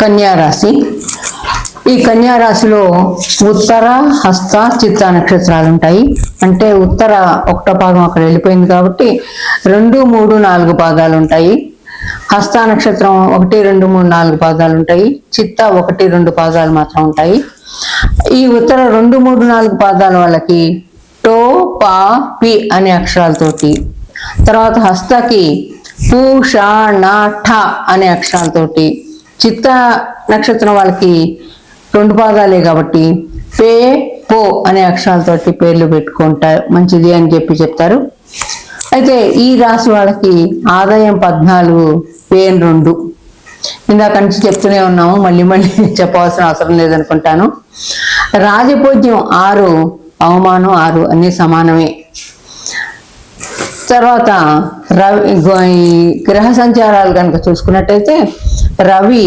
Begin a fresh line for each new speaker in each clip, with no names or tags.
కన్యా రాశి. ఈ కన్యా రాశిలో ఉత్తర హస్త చిత్త నక్షత్రాలు ఉంటాయి. అంటే ఉత్తర ఒకటో పాదం అక్కడ వెళ్ళిపోయింది కాబట్టి రెండు మూడు నాలుగు పాదాలు ఉంటాయి. హస్త నక్షత్రం ఒకటి రెండు మూడు నాలుగు పాదాలు ఉంటాయి. చిత్త ఒకటి రెండు పాదాలు మాత్రం ఉంటాయి. ఈ ఉత్తర రెండు మూడు నాలుగు పాదాల వాళ్ళకి టో పా పి అనే అక్షరాలతోటి తర్వాత హస్తకి పూష నా ఠ అనే అక్షరాలతోటి చిత్త నక్షత్రం వాళ్ళకి రెండు పాదాలే కాబట్టి పే పో అనే అక్షరాలతోటి పేర్లు పెట్టుకుంటారు. మంచిది అని చెప్పి చెప్తారు. అయితే ఈ రాశి వాళ్ళకి ఆదాయం పద్నాలుగు పేన్ రెండు. ఇందాక నుంచి చెప్తూనే ఉన్నాము. మళ్ళీ మళ్ళీ చెప్పవలసిన అవసరం లేదనుకుంటాను. రాజపూజ్యం ఆరు అవమానం ఆరు అన్ని సమానమే. తర్వాత రవి గ్రహ సంచారాలు కనుక చూసుకున్నట్టయితే రవి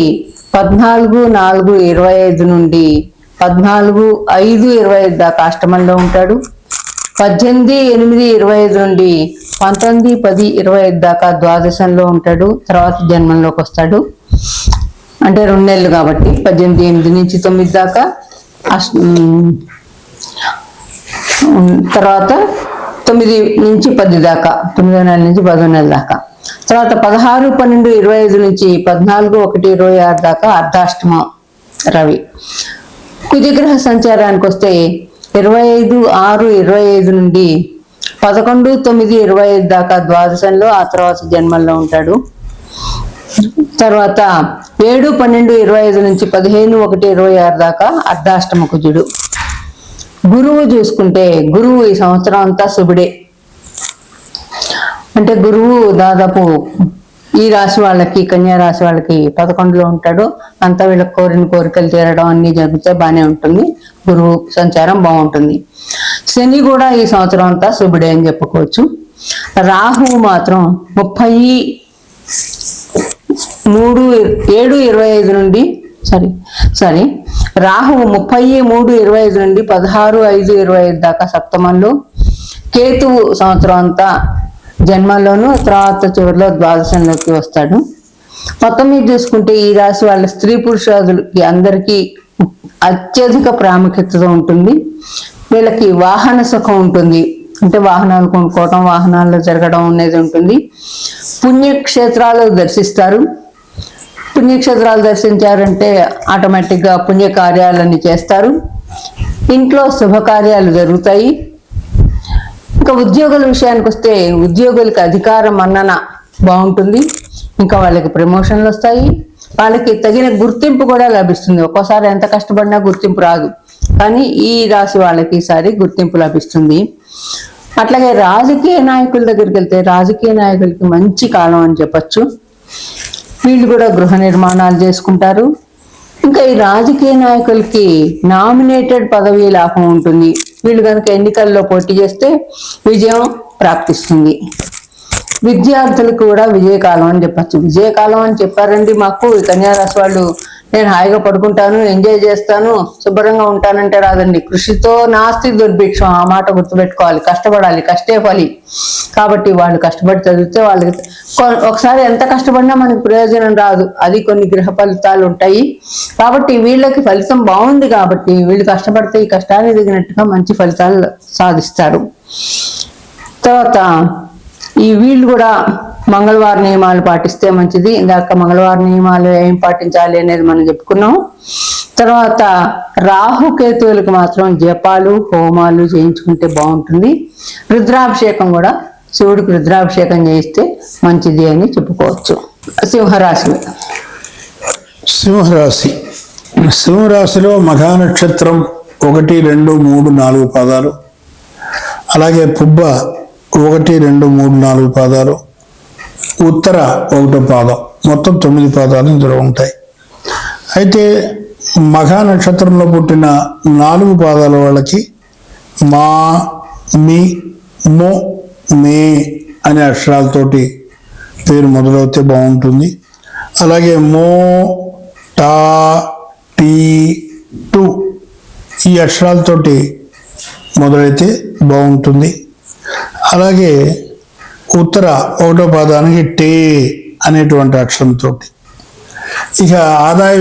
పద్నాలుగు నాలుగు ఇరవై ఐదు నుండి పద్నాలుగు ఐదు ఇరవై ఐదు దాకా అష్టమంలో ఉంటాడు. పద్దెనిమిది ఎనిమిది ఇరవై ఐదు నుండి పంతొమ్మిది పది ఇరవై ఐదు దాకా ద్వాదశంలో ఉంటాడు. తర్వాత జన్మంలోకి వస్తాడు. అంటే రెండు నెలలు కాబట్టి పద్దెనిమిది ఎనిమిది నుంచి తొమ్మిది దాకా తర్వాత తొమ్మిది నుంచి పది దాకా తొమ్మిదో నెల నుంచి పదో నెల దాకా. తర్వాత పదహారు పన్నెండు ఇరవై ఐదు నుంచి పద్నాలుగు ఒకటి ఇరవై ఆరు దాకా అర్ధాష్టమ రవి. కుజగ్రహ సంచారానికి వస్తే ఇరవై ఐదు ఆరు ఇరవై ఐదు నుండి పదకొండు తొమ్మిది ఇరవై ఐదు దాకా ద్వాదశంలో ఆ తర్వాత జన్మల్లో ఉంటాడు. తర్వాత ఏడు పన్నెండు ఇరవై ఐదు నుంచి పదిహేను ఒకటి ఇరవై ఆరు దాకా అర్ధాష్టమ కుజుడు. గురువు చూసుకుంటే గురువు ఈ సంవత్సరం అంతా శుభుడే. అంటే గురువు దాదాపు ఈ రాశి వాళ్ళకి కన్యా రాశి వాళ్ళకి పదకొండులో ఉంటాడు. అంతా వీళ్ళకి కోరిన కోరికలు తీరడం అన్ని జరిగితే బాగానే ఉంటుంది. గురువు సంచారం బాగుంటుంది. శని కూడా ఈ సంవత్సరం అంతా శుభుడే అని చెప్పుకోవచ్చు. రాహువు మాత్రం ముప్పై మూడు ఏడు ఇరవై ఐదు నుండి సారీ సారీ రాహువు ముప్పై మూడు ఇరవై ఐదు నుండి పదహారు ఐదు ఇరవై ఐదు దాకా సప్తమంలో. కేతువు సంవత్సరం అంతా జన్మలోను తర్వాత చివరిలో ద్వాదశంలోకి వస్తాడు. మొత్తం మీద చూసుకుంటే ఈ రాశి వాళ్ళ స్త్రీ పురుషాదులకి అందరికీ అత్యధిక ప్రాముఖ్యత ఉంటుంది. వీళ్ళకి వాహన సుఖం ఉంటుంది. అంటే వాహనాలు కొనుక్కోవడం వాహనాల్లో జరగడం అనేది ఉంటుంది. పుణ్యక్షేత్రాలు దర్శిస్తారు. పుణ్యక్షేత్రాలు దర్శించారంటే ఆటోమేటిక్గా పుణ్యకార్యాలన్నీ చేస్తారు. ఇంట్లో శుభకార్యాలు జరుగుతాయి. ఇంకా ఉద్యోగుల విషయానికి వస్తే ఉద్యోగులకి అధికారం మన్నన బాగుంటుంది. ఇంకా వాళ్ళకి ప్రమోషన్లు వస్తాయి. వాళ్ళకి తగిన గుర్తింపు కూడా లభిస్తుంది. ఒక్కోసారి ఎంత కష్టపడినా గుర్తింపు రాదు. కానీ ఈ రాశి వాళ్ళకి ఈసారి గుర్తింపు లభిస్తుంది. అట్లాగే రాజకీయ నాయకుల దగ్గరికి వెళ్తే రాజకీయ నాయకులకి మంచి కాలం అని చెప్పొచ్చు. వీళ్ళు కూడా గృహ నిర్మాణాలు చేసుకుంటారు. ఇంకా ఈ రాజకీయ నాయకులకి నామినేటెడ్ పదవి లాభం ఉంటుంది. వీళ్ళు కనుక ఎన్నికల్లో పోటీ చేస్తే విజయం ప్రాప్తిస్తుంది. విద్యార్థులకు కూడా విజయకాలం అని చెప్పచ్చు. విజయకాలం అని చెప్పారండి మాకు. కన్యారాశి వాళ్ళు నేను హాయిగా పడుకుంటాను ఎంజాయ్ చేస్తాను శుభ్రంగా ఉంటానంటే రాదండి. కృషితో నాస్తి దుర్భిక్షం ఆ మాట గుర్తుపెట్టుకోవాలి. కష్టపడాలి కష్టే ఫలి. కాబట్టి వాళ్ళు కష్టపడి చదివితే వాళ్ళకి కొ- ఒకసారి ఎంత కష్టపడినా మనకి ప్రయోజనం రాదు. అది కొన్ని గృహ ఫలితాలు ఉంటాయి. కాబట్టి వీళ్ళకి ఫలితం బాగుంది కాబట్టి వీళ్ళు కష్టపడితే ఈ కష్టాన్ని దిగినట్టుగా మంచి ఫలితాలు సాధిస్తారు. తర్వాత ఈ వీళ్ళు కూడా మంగళవార నియమాలు పాటిస్తే మంచిది. ఇందాక మంగళవార నియమాలు ఏం పాటించాలి అనేది మనం చెప్పుకున్నాం. తర్వాత రాహుకేతువులకు మాత్రం జపాలు హోమాలు చేయించుకుంటే బాగుంటుంది. రుద్రాభిషేకం కూడా శివుడికి రుద్రాభిషేకం చేయిస్తే మంచిది అని చెప్పుకోవచ్చు. సింహరాశి
సింహరాశి. సింహరాశిలో మఘా నక్షత్రం ఒకటి రెండు మూడు నాలుగు పాదాలు. అలాగే పుబ్బ ఒకటి రెండు మూడు నాలుగు పాదాలు. ఉత్తర ఒకటో పాదం. మొత్తం తొమ్మిది పాదాలు ఇందులో ఉంటాయి. అయితే మఘా నక్షత్రంలో పుట్టిన నాలుగు పాదాల వాళ్ళకి మా మీ మో మే అనే అక్షరాలతోటి పేరు మొదలవుతే బాగుంటుంది. అలాగే మో టా టీ టు ఈ అక్షరాలతోటి మొదలైతే బాగుంటుంది. అలాగే ఉత్తర ఒకటో పాదానికి టే అనేటువంటి అక్షరంతో ఇక ఆదాయ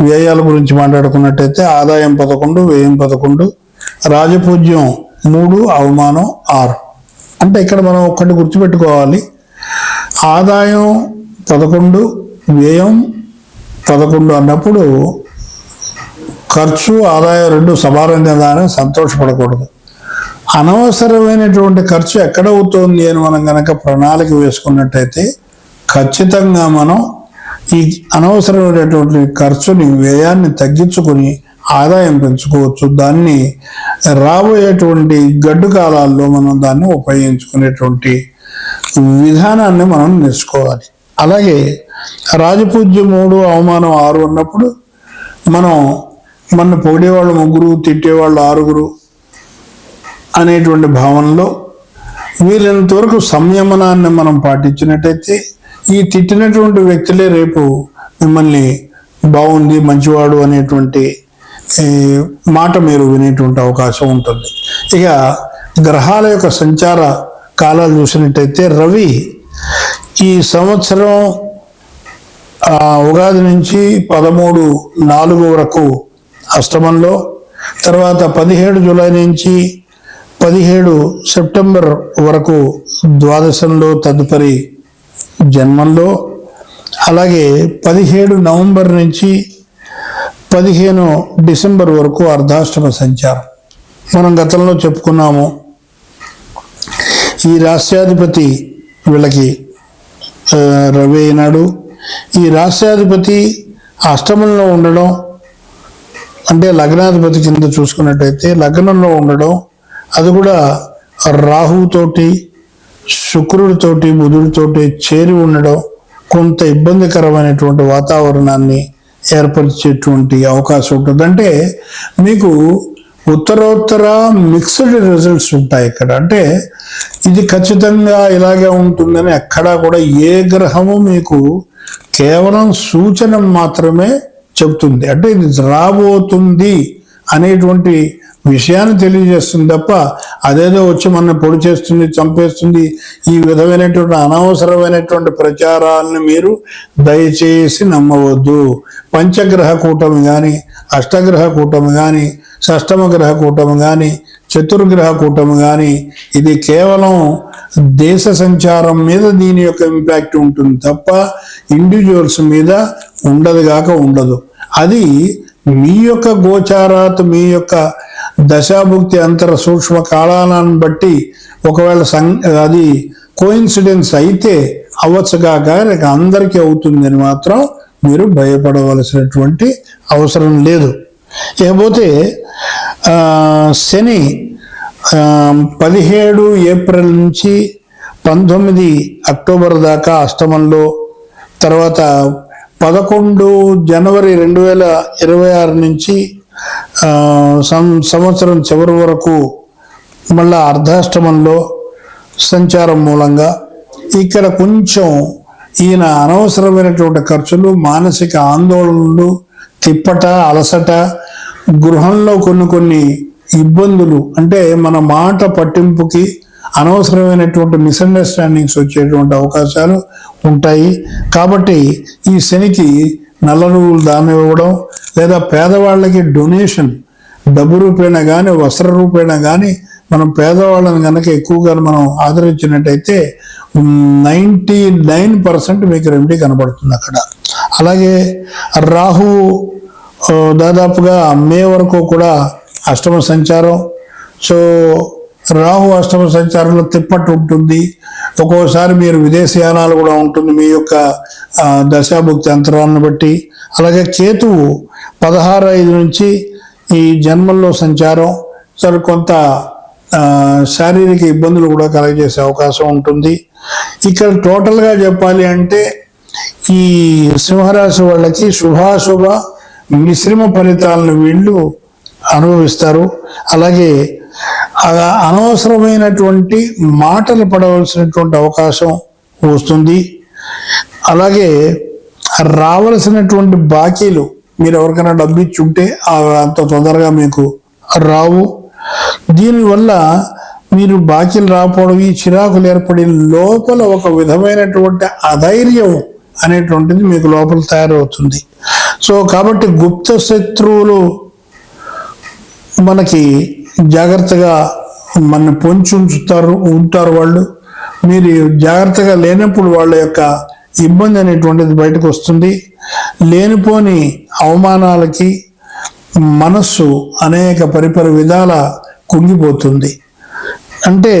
వ్యయాల గురించి మాట్లాడుకున్నట్టయితే ఆదాయం పదకొండు వ్యయం పదకొండు రాజపూజ్యం మూడు అవమానం ఆరు. అంటే ఇక్కడ మనం ఒక్కటి గుర్తుపెట్టుకోవాలి. ఆదాయం పదకొండు వ్యయం పదకొండు అన్నప్పుడు ఖర్చు ఆదాయం రెండు సమానం కదా అని సంతోషపడకూడదు. అనవసరమైనటువంటి ఖర్చు ఎక్కడ అవుతోంది అని మనం కనుక ప్రణాళిక వేసుకున్నట్టయితే ఖచ్చితంగా మనం ఈ అనవసరమైనటువంటి ఖర్చుని వ్యయాన్ని తగ్గించుకొని ఆదాయం పెంచుకోవచ్చు. దాన్ని రాబోయేటువంటి గడ్డు కాలాల్లో మనం దాన్ని ఉపయోగించుకునేటువంటి విధానాన్ని మనం నేర్చుకోవాలి. అలాగే రాజపూజ్య మూడు అవమానం ఆరు ఉన్నప్పుడు మనం మన పొగిడేవాళ్ళు ముగ్గురు తిట్టేవాళ్ళు ఆరుగురు అనేటువంటి భావనలో వీలైనంత వరకు సంయమనాన్ని మనం పాటించినట్టయితే ఈ తిట్టినటువంటి వ్యక్తులే రేపు మిమ్మల్ని బాగుంది మంచివాడు అనేటువంటి మాట మీరు వినేటువంటి అవకాశం ఉంటుంది. ఇక గ్రహాల యొక్క సంచార కాలాలు చూసినట్టయితే రవి ఈ సంవత్సరం ఆ, ఉగాది నుంచి పదమూడు నాలుగు వరకు అష్టమంలో తర్వాత పదిహేడు జూలై నుంచి పదిహేడు సెప్టెంబర్ వరకు ద్వాదశంలో తదుపరి జన్మంలో అలాగే పదిహేడు నవంబర్ నుంచి పదిహేను డిసెంబర్ వరకు అర్ధాష్టమ సంచారం. మనం గతంలో చెప్పుకున్నాము ఈ రాష్ట్రాధిపతి వీళ్ళకి రవి అయినాడు. ఈ రాష్ట్రాధిపతి అష్టమంలో ఉండడం అంటే లగ్నాధిపతి కింద చూసుకున్నట్టయితే లగ్నంలో ఉండడం అది కూడా రాహుతోటి శుక్రుడితోటి బుధుడితోటి చేరి ఉండడం కొంత ఇబ్బందికరమైనటువంటి వాతావరణాన్ని ఏర్పరిచేటువంటి అవకాశం ఉంటుంది. అంటే మీకు ఉత్తరోత్తర మిక్స్డ్ రిజల్ట్స్ ఉంటాయి ఇక్కడ. అంటే ఇది ఖచ్చితంగా ఇలాగే ఉంటుందని ఎక్కడా కూడా ఏ గ్రహము మీకు కేవలం సూచన మాత్రమే చెప్తుంది అంటే ఇది రాబోతుంది అనేటువంటి విషయాన్ని తెలియజేస్తుంది తప్ప అదేదో వచ్చి మన పొడి చేస్తుంది చంపేస్తుంది. ఈ విధమైనటువంటి అనవసరమైనటువంటి ప్రచారాలను మీరు దయచేసి నమ్మవద్దు. పంచగ్రహ కూటమి కానీ అష్టగ్రహ కూటమి కానీ షష్టమ గ్రహ కూటమి కానీ చతుర్గ్రహ కూటమి కానీ ఇది కేవలం దేశ సంచారం మీద దీని యొక్క ఇంపాక్ట్ ఉంటుంది తప్ప ఇండివిజువల్స్ మీద ఉండదు కాక ఉండదు. అది మీ యొక్క గోచారాత్ మీ యొక్క దశాభుక్తి అంతర సూక్ష్మ కాలాలను బట్టి ఒకవేళ సం అది కోయిన్సిడెన్స్ అయితే అవ్వచ్చు కాక ఇక అందరికీ అవుతుందని మాత్రం మీరు భయపడవలసినటువంటి అవసరం లేదు. ఇకపోతే శని పదిహేడు ఏప్రిల్ నుంచి పంతొమ్మిది అక్టోబర్ దాకా అష్టమంలో తర్వాత పదకొండు జనవరి రెండు వేల ఇరవై ఆరు నుంచి సంవత్సరం చివరి వరకు మళ్ళా అర్ధాష్టమంలో సంచారం మూలంగా ఇక్కడ కొంచెం ఈయన అనవసరమైనటువంటి ఖర్చులు మానసిక ఆందోళనలు తిప్పట అలసట గృహంలో కొన్ని కొన్ని ఇబ్బందులు అంటే మన మాట పట్టింపుకి అనవసరమైనటువంటి మిస్అండర్స్టాండింగ్స్ వచ్చేటువంటి అవకాశాలు ఉంటాయి. కాబట్టి ఈ శనికి నల్ల నువ్వులు దానం ఇవ్వడం లేదా పేదవాళ్ళకి డొనేషన్ డబ్బు రూపేణ కానీ వస్త్ర రూపేణా కానీ మనం పేదవాళ్ళని కనుక ఎక్కువగా మనం ఆదరించినట్టయితే నైంటీ నైన్ పర్సెంట్ మీకు రెమెడీ కనబడుతుంది అక్కడ. అలాగే రాహు దాదాపుగా మే వరకు కూడా అష్టమ సంచారం. సో రాహు అష్టమ సంచారంలో తిప్పట్టు ఉంటుంది. ఒక్కోసారి మీరు విదేశయానాలు కూడా ఉంటుంది మీ యొక్క దశాభుక్తి అంతరాలను బట్టి. అలాగే కేతువు పదహారు ఐదు నుంచి ఈ జన్మల్లో సంచారం. సరే కొంత శారీరక ఇబ్బందులు కూడా కలగజేసే అవకాశం ఉంటుంది. ఇక్కడ టోటల్గా చెప్పాలి అంటే ఈ సింహరాశి వాళ్ళకి శుభాశుభ మిశ్రమ ఫలితాలను వీళ్ళు అనుభవిస్తారు. అలాగే అనవసరమైనటువంటి మాటలు పడవలసినటువంటి అవకాశం వస్తుంది. అలాగే రావలసినటువంటి బాకీలు మీరు ఎవరికైనా డబ్బు ఇచ్చి ఉంటే అవి అంత తొందరగా మీకు రావు. దీనివల్ల మీరు బాకీలు రాకపోవడం ఈ చిరాకులు ఏర్పడి లోపల ఒక విధమైనటువంటి అధైర్యం అనేటువంటిది మీకు లోపల తయారవుతుంది. సో కాబట్టి గుప్త శత్రువులు మనకి జాగ్రత్తగా మన పొంచి ఉంచుతారు ఉంటారు వాళ్ళు. మీరు జాగ్రత్తగా లేనప్పుడు వాళ్ళ యొక్క ఇబ్బంది అనేటువంటిది బయటకు వస్తుంది. లేనిపోని అవమానాలకి మనస్సు అనేక పరిపర విధాల కుంగిపోతుంది. అంటే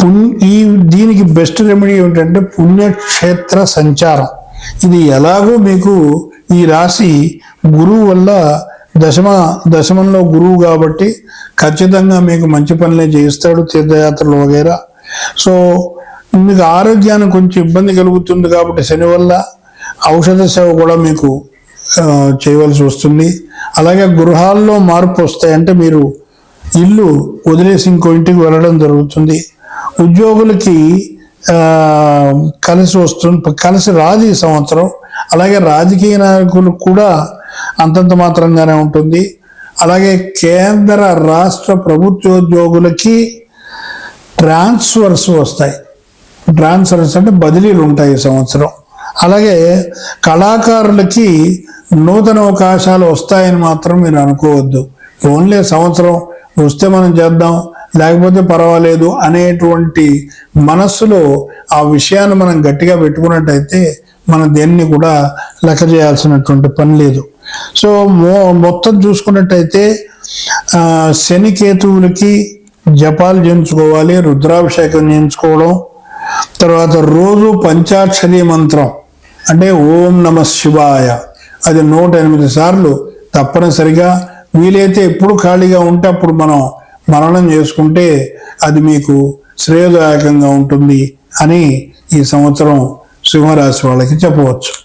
పుణ్య ఈ దీనికి బెస్ట్ రెమెడీ ఏమిటంటే పుణ్యక్షేత్ర సంచారం. ఇది ఎలాగో మీకు ఈ రాశి గురువు వల్ల దశమ దశమంలో గురువు కాబట్టి ఖచ్చితంగా మీకు మంచి పనులే చేయిస్తాడు తీర్థయాత్రలు వగేరా. సో మీకు ఆరోగ్యానికి కొంచెం ఇబ్బంది కలుగుతుంది కాబట్టి శని వల్ల ఔషధ సేవ కూడా మీకు చేయవలసి వస్తుంది. అలాగే గృహాల్లో మార్పు వస్తాయి. అంటే మీరు ఇల్లు వదిలేసి ఇంకో ఇంటికి వెళ్ళడం జరుగుతుంది. ఉద్యోగులకి కలిసి వస్తుంది. కలిసి రాదు ఈ సంవత్సరం. అలాగే రాజకీయ నాయకులు కూడా అంతంత మాత్రంగానే ఉంటుంది. అలాగే కేంద్ర రాష్ట్ర ప్రభుత్వోద్యోగులకి ట్రాన్స్ఫర్స్ వస్తాయి. ట్రాన్స్ఫర్స్ అంటే బదిలీలు ఉంటాయి ఈ సంవత్సరం. అలాగే కళాకారులకి నూతన అవకాశాలు వస్తాయని మాత్రం మీరు అనుకోవద్దు. ఓన్లీ సంవత్సరం వస్తే మనం చేద్దాం లేకపోతే పర్వాలేదు అనేటువంటి మనస్సులో ఆ విషయాన్ని మనం గట్టిగా పెట్టుకున్నట్టయితే మనం దేన్ని కూడా లెక్క చేయాల్సినటువంటి పని లేదు. సో మొత్తం చూసుకున్నట్టయితే శనికేతువులకి జపాలు చేయించుకోవాలి రుద్రాభిషేకం చేయించుకోవడం తర్వాత రోజు పంచాక్షరి మంత్రం. అంటే ఓం నమ శివాయ. అది నూట ఎనిమిది సార్లు తప్పనిసరిగా వీలైతే ఎప్పుడు ఖాళీగా ఉంటే అప్పుడు మనం మరణం చేసుకుంటే అది మీకు శ్రేయదాయకంగా ఉంటుంది అని ఈ సంవత్సరం సింహరాశి వాళ్ళకి చెప్పవచ్చు.